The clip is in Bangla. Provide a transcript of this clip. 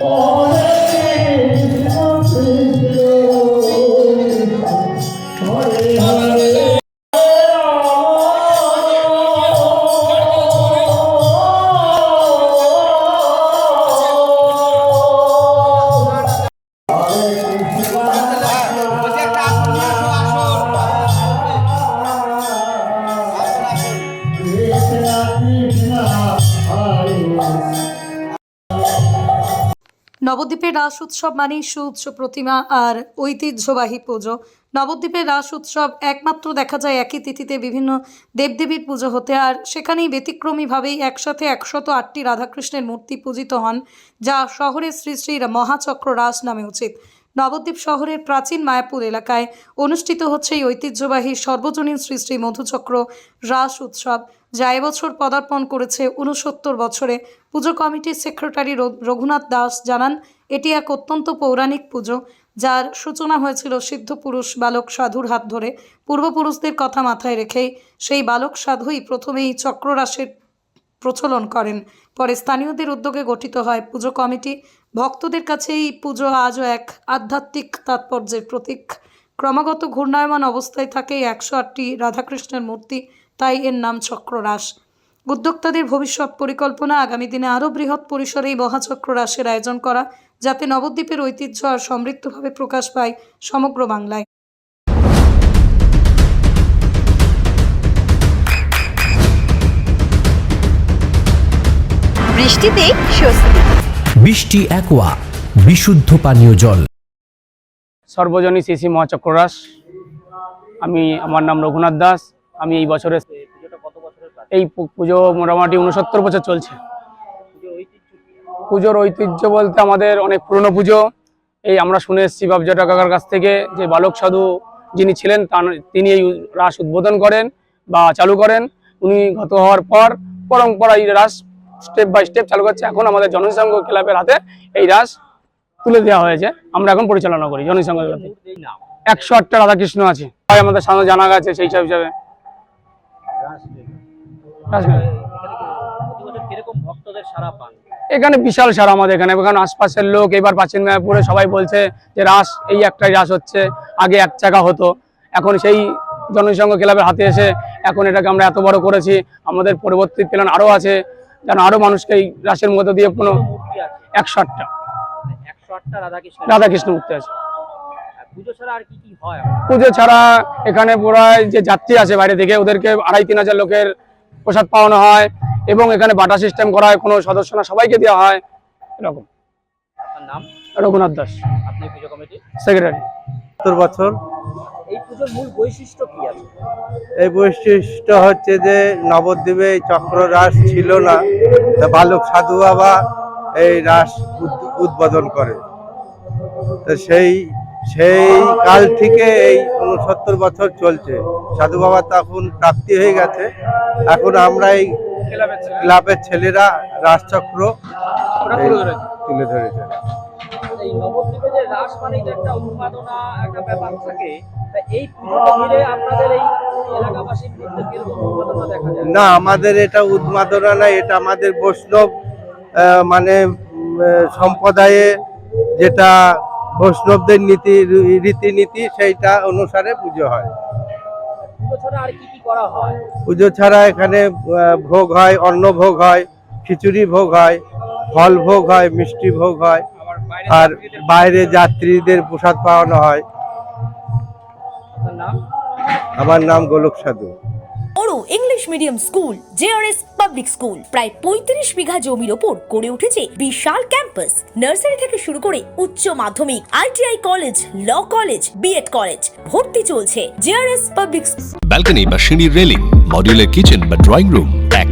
오늘 নবদ্বীপের রাস উৎসব মানেই সুউচ্চ প্রতিমা আর ঐতিহ্যবাহী পুজো। নবদ্বীপের রাস উৎসব একমাত্র দেখা যায় একই তিথিতে বিভিন্ন দেবদেবীর পুজো হতে, আর সেখানেই ব্যতিক্রমীভাবেই একসাথে একশত আটটি রাধাকৃষ্ণের মূর্তি পূজিত হন, যা শহরের শ্রী শ্রী মহাচক্র রাস নামে উচিত। নবদ্বীপ শহরের প্রাচীন মায়াপুর এলাকায় অনুষ্ঠিত হচ্ছে এই ঐতিহ্যবাহী সর্বজনীন শ্রী শ্রী মধুচক্র রাস উৎসব, যা এবছর পদার্পণ করেছে উনসত্তর বছরে। পুজো কমিটির সেক্রেটারি রঘুনাথ দাস জানান, এটি এক অত্যন্ত পৌরাণিক পুজো, যার সূচনা হয়েছিল সিদ্ধ পুরুষ বালক সাধুর হাত ধরে। পূর্বপুরুষদের কথা মাথায় রেখেই সেই বালক সাধুই প্রথমে এই চক্ররাসের প্রচলন করেন। পরে স্থানীয়দের উদ্যোগে গঠিত হয় পুজো কমিটি। ভক্তদের কাছে এই পুজো আজও এক আধ্যাত্মিক তাৎপর্যের প্রতীক। ক্রমাগত ঘূর্ণায়মান অবস্থায় থাকে একশো আটটি রাধাকৃষ্ণের মূর্তি, তাই এর নাম চক্ররাস। উদ্যোক্তাদের ভবিষ্যৎ পরিকল্পনা আগামী দিনে আরও বৃহৎ পরিসরে এই মহাচক্র রাসের আয়োজন করা, যাতে নবদ্বীপের ঐতিহ্য আর সমৃদ্ধভাবে প্রকাশ পায় সমগ্র বাংলায়। বৃষ্টিতে স্বস্তি। বৃষ্টি অ্যাকোয়া বিশুদ্ধ পানীয় জল। সর্বজনী শ্রী মহাচক্ররাস আমি আমার নাম রঘুনাথ দাস আমি এই বছরে এই পুজো মোটামুটি উনসত্তর বছর চলছে। পুজোর ঐতিহ্য বলতে আমাদের অনেক পুরনো পুজো। এই আমরা শুনে এসেছি বাবজাটা কাকার কাছ থেকে যে বালক সাধু যিনি ছিলেন তার- তিনি এই রাস উদ্বোধন করেন বা চালু করেন। উনি গত হওয়ার পর পরম্পরা এই রাস স্টেপ বাই স্টেপ চালু করছে। এখন আমাদের জনসংঘ ক্লাবের হাতে এই রাস তুলে দেওয়া হয়েছে। আমরা এখন পরিচালনা করি জনসংঘ ক্লাবে। একশো আটটা রাধাকৃষ্ণ আছে। তাই আমাদের সামনে জানা গেছে সেই সব হিসাবে। এখানে বিশাল সারা আমাদের এখানে। এখানে আশপাশের লোক, এবার প্রাচীন মায়াপুরে সবাই বলছে যে রাস, এই একটাই রাস হচ্ছে। আগে এক চাকা হতো। এখন সেই জনসংঘ ক্লাবের হাতে এসে এখন এটাকে আমরা এত বড় করেছি। আমাদের পরবর্তী প্ল্যান আরও আছে। যেন আরও মানুষকে এই রাসের মধ্যে দিয়ে কোনো একশো আটটা রাধাকৃষ্ণ মূর্তি আছে। পুজো ছাড়া আর কি কি হয়? পুজো ছাড়া এখানে প্রায় যে যাত্রী আছে বাইরে থেকে ওদেরকে আড়াই তিন হাজার লোকের প্রসাদ পাওয়ানো হয় এবং এখানে বাটা সিস্টেম করা হয় কোনো সদস্য না সবাইকে দেওয়া হয় এরকম। নাম? রঘুনাথ দাস। আপনি পুজো কমিটি সেক্রেটারি সত্তর বছর। এই পুজোর মূল বৈশিষ্ট্য কি আছে? এই বৈশিষ্ট্য হচ্ছে যে নবদ্বীপে এই চক্র রাস ছিল না। তা বালক সাধু বাবা এই রাস উদ- উদ্বোধন করে। তো সেই সেই কাল থেকে এই উনসত্তর বছর চলছে। সাধু বাবা তখন প্রাপ্তি হয়ে গেছে। এখন আমরা এই ক্লাবের ছেলেরা রাসচক্র এই তুলে ধরেছে। মানে এটা একটা উন্মাদনা একটা ব্যাপার থাকে। এই ঘিরে আপনাদের এই এলাকাবাসীর মধ্যে কীরকম উন্মাদনা দেখা যায়? না আমাদের এটা উন্মাদনা না এটা আমাদের বৈষ্ণব মানে সম্প্রদায়ে যেটা বৈষ্ণবদের নীতি রীতিনীতি সেইটা অনুসারে পুজো হয়। হয়? পুজো ছাড়া এখানে ভোগ হয় অন্ন ভোগ হয় খিচুড়ি ভোগ হয় ফল ভোগ হয় মিষ্টি ভোগ হয়। আর বাইরে যাত্রীদের প্রসাদ পাওয়ানো হয়। আমার নাম গোলক সাধু। বড় English medium school JRS public school. প্রায় পঁয়ত্রিশ বিঘা জমির ওপর গড়ে উঠেছে বিশাল ক্যাম্পাস। নার্সারি থেকে শুরু করে উচ্চ মাধ্যমিক ITI college law college BEd college ভর্তি চলছে। জেআরএস পাবলিক ব্যালকনি বা সিঁড়ির রেলিং মডিউলার কিচেন বা ড্রয়িং রুম।